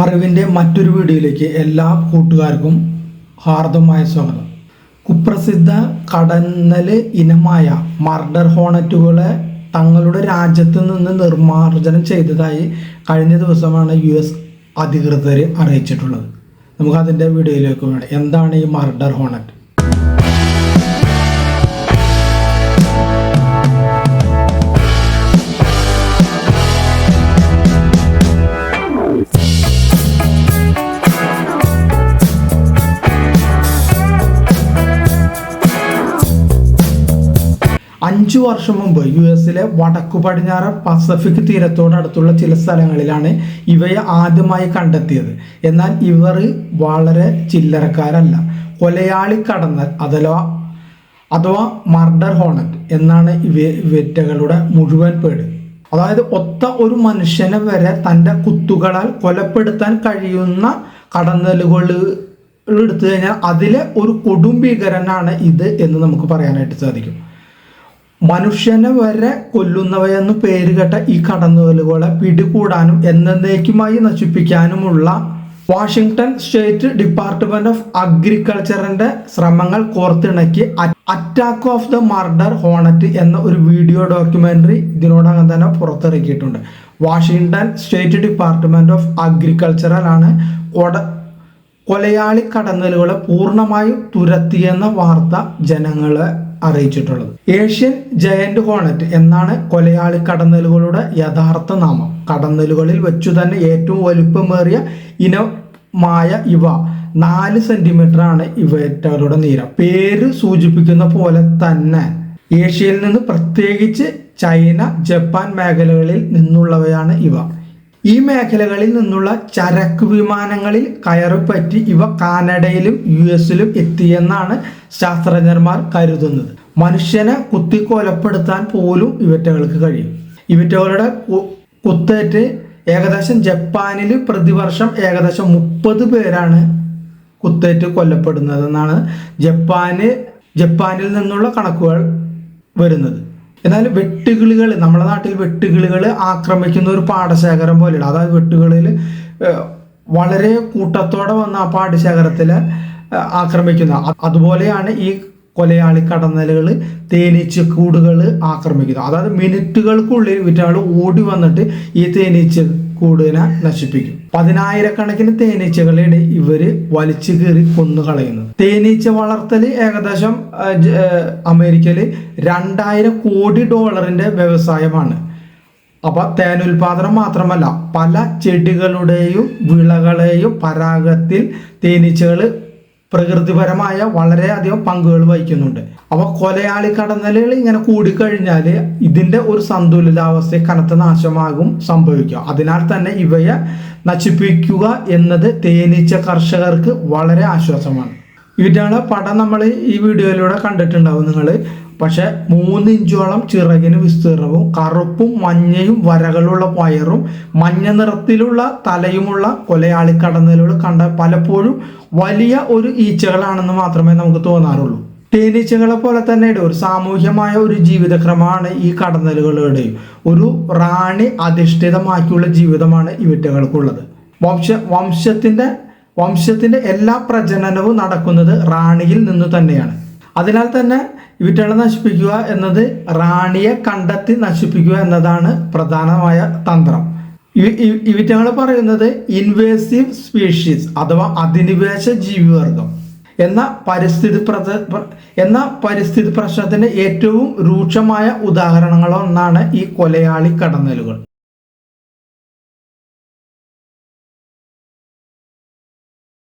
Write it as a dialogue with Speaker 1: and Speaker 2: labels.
Speaker 1: അറിവിന്റെ മറ്റൊരു വീഡിയോയിലേക്ക് എല്ലാ കൂട്ടുകാർക്കും ഹാർദമായ സ്വാഗതം. കുപ്രസിദ്ധ കടന്നൽ ഇനമായ മർഡർ ഹോണറ്റുകളെ തങ്ങളുടെ രാജ്യത്ത് നിന്ന് നിർമ്മാർജനം ചെയ്തതായി കഴിഞ്ഞ ദിവസമാണ് യു എസ് അധികൃതർ അറിയിച്ചിട്ടുള്ളത്. നമുക്ക് അതിന്റെ വീഡിയോയിലേക്ക് വേണം എന്താണ് ഈ മർഡർ ഹോണറ്റ്? അഞ്ചു വർഷം മുമ്പ് യു എസിലെ വടക്കു പടിഞ്ഞാറ് പസഫിക് തീരത്തോടടുത്തുള്ള ചില സ്ഥലങ്ങളിലാണ് ഇവയെ ആദ്യമായി കണ്ടെത്തിയത്. എന്നാൽ ഇവർ വളരെ ചില്ലറക്കാരല്ല. കൊലയാളി കടന്നൽ അഥവാ അഥവാ മർഡർ ഹോണറ്റ് എന്നാണ് ഇവ വെറ്റകളുടെ മുഴുവൻ പേട് അതായത് ഒത്ത ഒരു മനുഷ്യനെ വരെ തന്റെ കുത്തുകളാൽ കൊലപ്പെടുത്താൻ കഴിയുന്ന കടന്നലുകൾ എടുത്തു കഴിഞ്ഞാൽ അതിലെ ഒരു കൊടും ഭീകരനാണ് ഇത് എന്ന് നമുക്ക് പറയാനായിട്ട് സാധിക്കും. മനുഷ്യനെ വരെ കൊല്ലുന്നവയെന്ന് പേരുകെട്ട കേട്ട ഈ കടന്നുകലുകളെ പിടികൂടാനും എന്നേക്കുമായി നശിപ്പിക്കാനുമുള്ള വാഷിങ്ടൺ സ്റ്റേറ്റ് ഡിപ്പാർട്ട്മെന്റ് ഓഫ് അഗ്രികൾച്ചറിന്റെ ശ്രമങ്ങൾ കോർത്തിണക്കി attack of the murder hornet എന്ന ഒരു വീഡിയോ ഡോക്യുമെന്ററി ഇതിനോടകം തന്നെ പുറത്തിറക്കിയിട്ടുണ്ട്. വാഷിങ്ടൺ സ്റ്റേറ്റ് ഡിപ്പാർട്ട്മെന്റ് ഓഫ് അഗ്രികൾച്ചറിലാണ് കൊട കൊലയാളി കടന്നലുകളെ പൂർണമായും തുരത്തിയെന്ന വാർത്ത ജനങ്ങളെ അറിയിച്ചിട്ടുള്ളത്. ഏഷ്യൻ ജയന്റ് ഹോണറ്റ് എന്നാണ് കൊലയാളി കടന്നലുകളുടെ യഥാർത്ഥ നാമം. കടന്നലുകളിൽ വെച്ചു തന്നെ ഏറ്റവും വലുപ്പമേറിയ ഇനമായ ഇവ നാല് സെന്റിമീറ്റർ ആണ് ഇവറ്റകളുടെ നീരം പേര് സൂചിപ്പിക്കുന്ന പോലെ തന്നെ ഏഷ്യയിൽ നിന്ന് പ്രത്യേകിച്ച് ചൈന ജപ്പാൻ മേഖലകളിൽ നിന്നുള്ളവയാണ് ഇവ. ഈ മേഖലകളിൽ നിന്നുള്ള ചരക്ക് വിമാനങ്ങളിൽ കയറുപറ്റി ഇവ കാനഡയിലും യു എസിലും എത്തിയെന്നാണ് ശാസ്ത്രജ്ഞന്മാർ കരുതുന്നത്. മനുഷ്യനെ കുത്തി കൊലപ്പെടുത്താൻ പോലും ഇവറ്റകൾക്ക് കഴിയും. ഇവറ്റകളുടെ കുത്തേറ്റ് ഏകദേശം ജപ്പാനിൽ പ്രതിവർഷം ഏകദേശം മുപ്പത് പേരാണ് കുത്തേറ്റ് കൊല്ലപ്പെടുന്നതെന്നാണ് ജപ്പാന് ജപ്പാനിൽ നിന്നുള്ള കണക്കുകൾ വരുന്നത്. എന്നാൽ വെട്ടുകിളികൾ നമ്മുടെ നാട്ടിൽ വെട്ടുകിളികൾ ആക്രമിക്കുന്ന ഒരു പാടശേഖരം പോലെയാണ് അതായത് വെട്ടുകിളിൽ വളരെ കൂട്ടത്തോടെ വന്ന ആ പാടശേഖരത്തിൽ ആക്രമിക്കുന്ന അതുപോലെയാണ് ഈ കൊലയാളി കടന്നലുകൾ തേനീച്ച കൂടുകൾ ആക്രമിക്കുന്നു. അതായത് മിനിറ്റുകൾക്കുള്ളിൽ ഇവറ്റകൾ ഓടി വന്നിട്ട് ഈ തേനീച്ച കൂടിനെ നശിപ്പിക്കും. പതിനായിരക്കണക്കിന് തേനീച്ചകളെയാണ് ഇവർ വലിച്ചു കീറി കൊന്നു കളയുന്നത്. തേനീച്ച വളർത്തൽ ഏകദേശം അമേരിക്കയിൽ രണ്ടായിരം കോടി ഡോളറിന്റെ വ്യവസായമാണ്. അപ്പൊ തേനുൽപാദനം മാത്രമല്ല പല ചെടികളുടെയും വിളകളെയും പരാഗത്തിൽ തേനീച്ചകൾ പ്രകൃതിപരമായ വളരെയധികം പങ്കുകൾ വഹിക്കുന്നുണ്ട്. അപ്പൊ കൊലയാളി കടന്നലുകൾ ഇങ്ങനെ കൂടിക്കഴിഞ്ഞാൽ ഇതിന്റെ ഒരു സന്തുലിതാവസ്ഥയെ കനത്ത നാശമാകും സംഭവിക്കുക. അതിനാൽ തന്നെ ഇവയെ നശിപ്പിക്കുക എന്നത് തേനീച്ച കർഷകർക്ക് വളരെ ആശ്വാസമാണ്. ഇവറ്റാണ് പടം നമ്മൾ ഈ വീഡിയോയിലൂടെ കണ്ടിട്ടുണ്ടാവും. നിങ്ങൾ പക്ഷെ മൂന്ന് ഇഞ്ചോളം ചിറകിന് വിസ്തീർണവും കറുപ്പും മഞ്ഞയും വരകളുള്ള വയറും മഞ്ഞ നിറത്തിലുള്ള തലയുമുള്ള കൊലയാളി കടന്നലുകൾ കണ്ട പലപ്പോഴും വലിയ ഒരു ഈച്ചകളാണെന്ന് മാത്രമേ നമുക്ക് തോന്നാറുള്ളൂ. തേനീച്ചകളെ പോലെ തന്നെ ഒരു സാമൂഹ്യമായ ഒരു ജീവിതക്രമമാണ് ഈ കടന്നലുകളുടെയും. ഒരു റാണി അധിഷ്ഠിതമാക്കിയുള്ള ജീവിതമാണ് ഇവറ്റകൾക്കുള്ളത്. വംശ വംശത്തിന്റെ വംശത്തിന്റെ എല്ലാ പ്രജനനവും നടക്കുന്നത് റാണിയിൽ നിന്ന് തന്നെയാണ്. അതിനാൽ തന്നെ ഇവറ്റകളെ നശിപ്പിക്കുക എന്നത് റാണിയെ കണ്ടെത്തി നശിപ്പിക്കുക എന്നതാണ് പ്രധാനമായ തന്ത്രം. ഇവിറ്റങ്ങൾ പറയുന്നത് ഇൻവേസീവ് സ്പീഷീസ് അഥവാ അധിനിവേശ ജീവിവർഗം. എന്ന പരിസ്ഥിതി എന്ന പരിസ്ഥിതി പ്രശ്നത്തിന്റെ ഏറ്റവും രൂക്ഷമായ ഉദാഹരണങ്ങളൊന്നാണ് ഈ കൊലയാളി കടന്നലുകൾ.